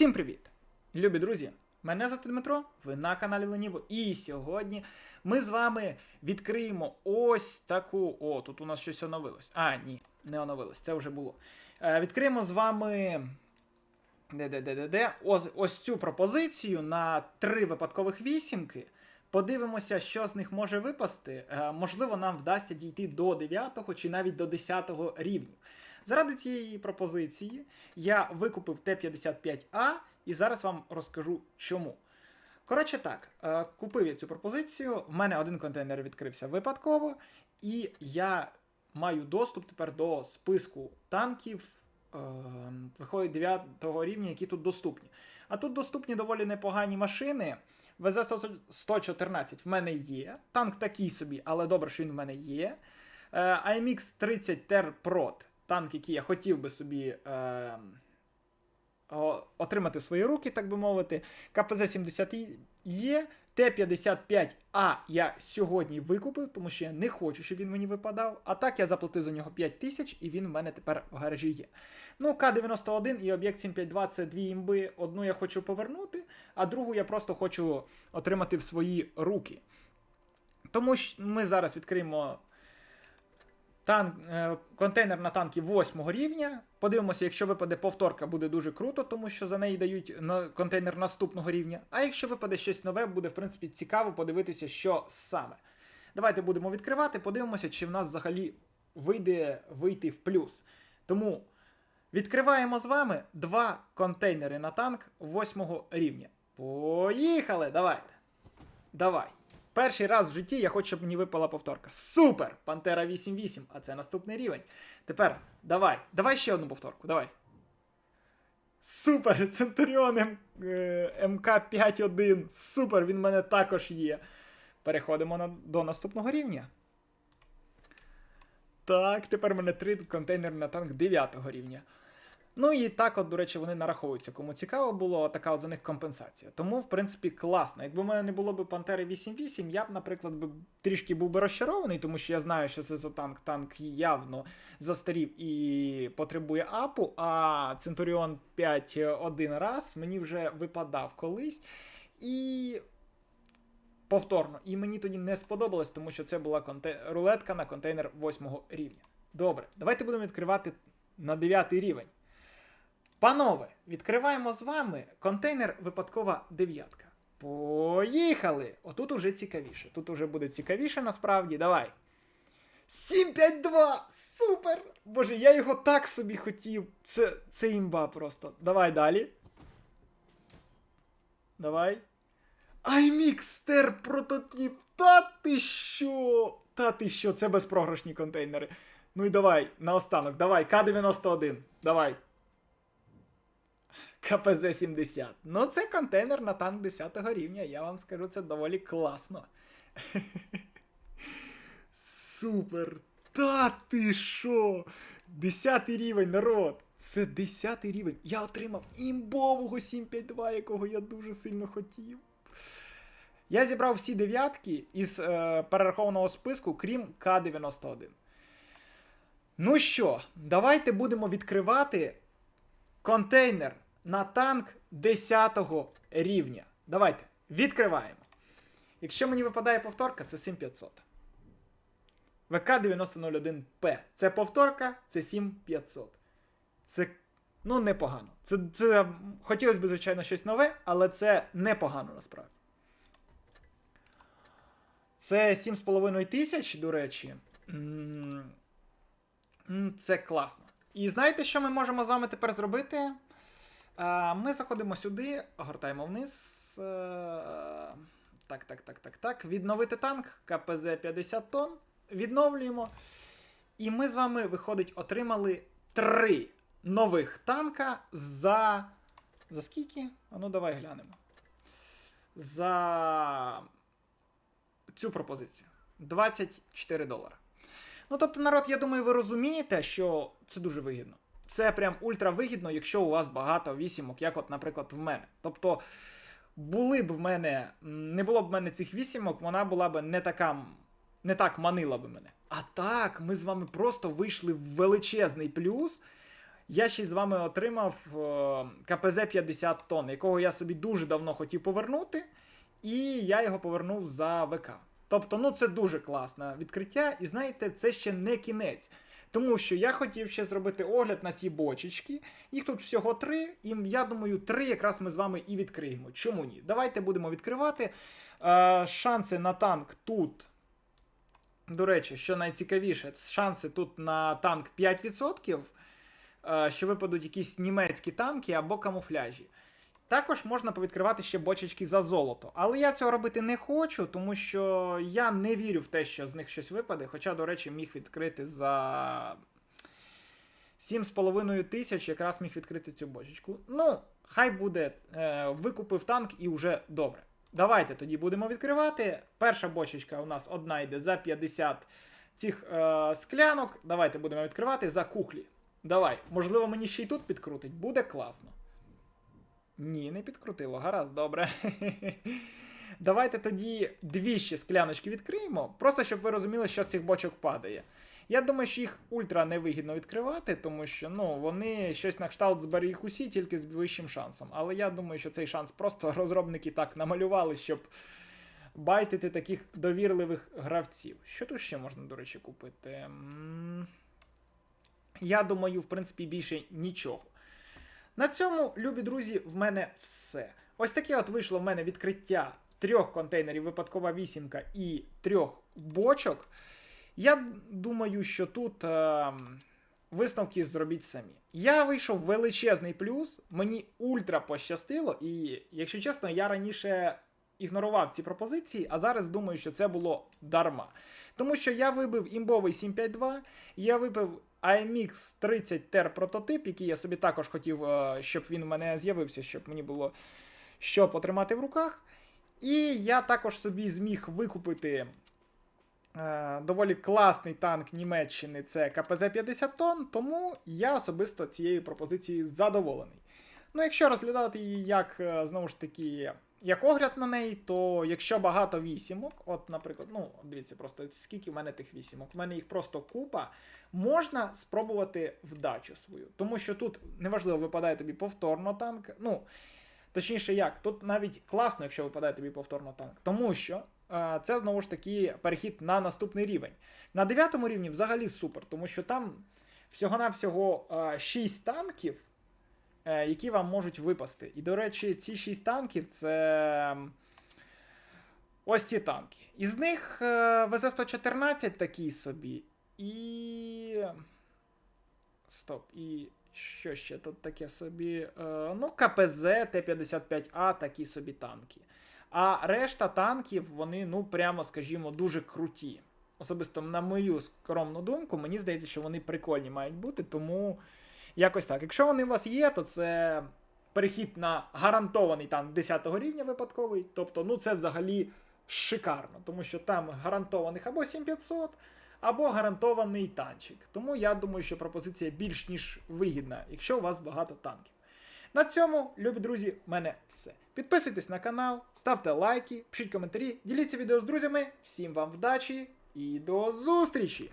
Всім привіт! Любі друзі! Мене звати Дмитро, ви на каналі Леніво. І сьогодні ми з вами відкриємо ось таку. О, тут у нас щось оновилось. А, ні, не оновилось, це вже було. Е, відкриємо з вами. Де-де-де-де-де. Ось, ось цю пропозицію на три випадкових вісімки. Подивимося, що з них може випасти. Е, можливо, нам вдасться дійти до 9 чи навіть до 10 рівню. Заради цієї пропозиції я викупив Т-55А і зараз вам розкажу чому. Коротше так, е, купив я цю пропозицію, в мене один контейнер відкрився випадково, і я маю доступ тепер до списку танків, е, виходить 9 рівня, які тут доступні. А тут доступні доволі непогані машини. ВЗ-114 в мене є. Танк такий собі, але добре, що він в мене є. Е, AMX 30 Ter Prot, танк, який я хотів би собі е, отримати в свої руки, так би мовити. КПЗ-70 є. Т-55А я сьогодні викупив, тому що я не хочу, щоб він мені випадав. А так я заплатив за нього 5 тисяч, і він в мене тепер в гаражі є. Ну, К-91 і об'єкт 752 це дві імби. Одну я хочу повернути, а другу я просто хочу отримати в свої руки. Тому що ми зараз відкриємо танк, е, контейнер на танки 8 рівня. Подивимося, якщо випаде повторка, буде дуже круто, тому що за неї дають контейнер наступного рівня. А якщо випаде щось нове, буде в принципі цікаво подивитися, що саме. Давайте будемо відкривати, подивимося, чи в нас взагалі вийде вийти в плюс. Тому відкриваємо з вами два контейнери на танк 8 рівня. Поїхали! Давайте! Давай! Перший раз в житті я хочу, щоб мені випала повторка. Супер! Пантера 8-8, а це наступний рівень. Тепер давай, давай ще одну повторку, давай. Супер! Центуріон М... е, МК-5-1. Супер, він в мене також є. Переходимо на... до наступного рівня. Так, тепер в мене три контейнери на танк 9 рівня. Ну і так, от, до речі, вони нараховуються. Кому цікаво було, така от за них компенсація. Тому, в принципі, класно. Якби в мене не було б Пантери 8.8, я б, наприклад, би трішки був би розчарований, тому що я знаю, що це за танк. Танк явно застарів і потребує апу, а Центуріон 5 один раз мені вже випадав колись. І. Повторно, і мені тоді не сподобалось, тому що це була конте... рулетка на контейнер 8 рівня. Добре, давайте будемо відкривати на 9 рівень. Панове, відкриваємо з вами контейнер випадкова дев'ятка. Поїхали! Отут уже цікавіше. Тут уже буде цікавіше насправді. Давай. 752! Супер! Боже, я його так собі хотів. Це, це імба просто. Давай далі. Давай. iMixter прототип. Та ти що? Та ти що? Це безпрограшні контейнери. Ну і давай, наостанок, давай, К-91. Давай. КПЗ-70. Ну, це контейнер на танк 10 рівня. Я вам скажу, це доволі класно. Супер! Та ти що? 10 рівень, народ! Це 10 рівень. Я отримав імбового 752, якого я дуже сильно хотів. Я зібрав всі дев'ятки із е, перерахованого списку, крім К-91. Ну що, давайте будемо відкривати контейнер на танк 10 рівня. Давайте, відкриваємо. Якщо мені випадає повторка, це 7500. ВК-9001П. Це повторка, це 7500. Це ну непогано. Це, це хотілося б, звичайно, щось нове, але це непогано насправді. Це 7,5 тисяч, до речі. Це класно. І знаєте, що ми можемо з вами тепер зробити? Ми заходимо сюди, гортаємо вниз. Е, Так, так, так, так, так. Відновити танк КПЗ 50 тонн. Відновлюємо. І ми з вами, виходить, отримали три нових танка за. За скільки? А ну давай глянемо. За цю пропозицію. 24 долара. Ну, тобто, народ, я думаю, ви розумієте, що це дуже вигідно. Це прям ультра вигідно, якщо у вас багато вісімок, як, от, наприклад, в мене. Тобто, були б в мене, не було б в мене цих вісімок, вона була б не така, не так манила би мене. А так, ми з вами просто вийшли в величезний плюс. я ще з вами отримав е, КПЗ 50 тонн, якого я собі дуже давно хотів повернути, і я його повернув за ВК. Тобто, ну це дуже класне відкриття, і знаєте, це ще не кінець. Тому що я хотів ще зробити огляд на ці бочечки. Їх тут всього три, і я думаю, три якраз ми з вами і відкриємо. Чому ні? Давайте будемо відкривати. Е, шанси на танк тут. До речі, що найцікавіше, шанси тут на танк 5%, е, що випадуть якісь німецькі танки або камуфляжі. Також можна повідкривати ще бочечки за золото. Але я цього робити не хочу, тому що я не вірю в те, що з них щось випаде. Хоча, до речі, міг відкрити за 7,5 тисяч, якраз міг відкрити цю бочечку. Ну, хай буде, е, викупив танк і вже добре. Давайте тоді будемо відкривати. Перша бочечка у нас одна йде за 50 цих е, склянок. Давайте будемо відкривати за кухлі. Давай, можливо, мені ще й тут підкрутить. Буде класно. Ні, не підкрутило. Гаразд, добре. Давайте тоді дві ще скляночки відкриємо, просто щоб ви розуміли, що з цих бочок падає. Я думаю, що їх ультра невигідно відкривати, тому що ну, вони щось на кшталт збери їх усі, тільки з вищим шансом. Але я думаю, що цей шанс просто розробники так намалювали, щоб байтити таких довірливих гравців. Що тут ще можна, до речі, купити? Я думаю, в принципі, більше нічого. На цьому, любі друзі, в мене все. Ось таке от вийшло в мене відкриття трьох контейнерів випадкова вісімка і трьох бочок. Я думаю, що тут е, висновки зробіть самі. Я вийшов величезний плюс, мені ультра пощастило, і, якщо чесно, я раніше ігнорував ці пропозиції, а зараз думаю, що це було дарма. Тому що я вибив імбовий 752, я вибив IMX 30 TER прототип, який я собі також хотів, е, щоб він у мене з'явився, щоб мені було що потримати в руках. І я також собі зміг викупити е, доволі класний танк Німеччини, це КПЗ 50 тонн, тому я особисто цією пропозицією задоволений. Ну, якщо розглядати її як, е, знову ж таки, як огляд на неї, то якщо багато вісімок, от, наприклад, ну, дивіться, просто скільки в мене тих вісімок, в мене їх просто купа, можна спробувати вдачу свою. Тому що тут неважливо, випадає тобі повторно танк. Ну, точніше, як, тут навіть класно, якщо випадає тобі повторно танк. Тому що е, це знову ж таки перехід на наступний рівень. На 9 рівні взагалі супер, тому що там всього-навсього е, 6 танків е, які вам можуть випасти. І, до речі, ці 6 танків це. Ось ці танки. Із них е, ВЗ-114 такий собі. І. Стоп. І. Що ще тут таке собі? Е, ну, КПЗ Т-55А такі собі танки. А решта танків, вони, ну, прямо, скажімо, дуже круті. Особисто, на мою скромну думку, мені здається, що вони прикольні мають бути, тому якось так. Якщо вони у вас є, то це перехід на гарантований танк 10 рівня випадковий. Тобто, ну це взагалі шикарно, тому що там гарантованих або 7500, або гарантований танчик. Тому я думаю, що пропозиція більш ніж вигідна, якщо у вас багато танків. На цьому, любі друзі, в мене все. Підписуйтесь на канал, ставте лайки, пишіть коментарі, діліться відео з друзями. Всім вам вдачі і до зустрічі!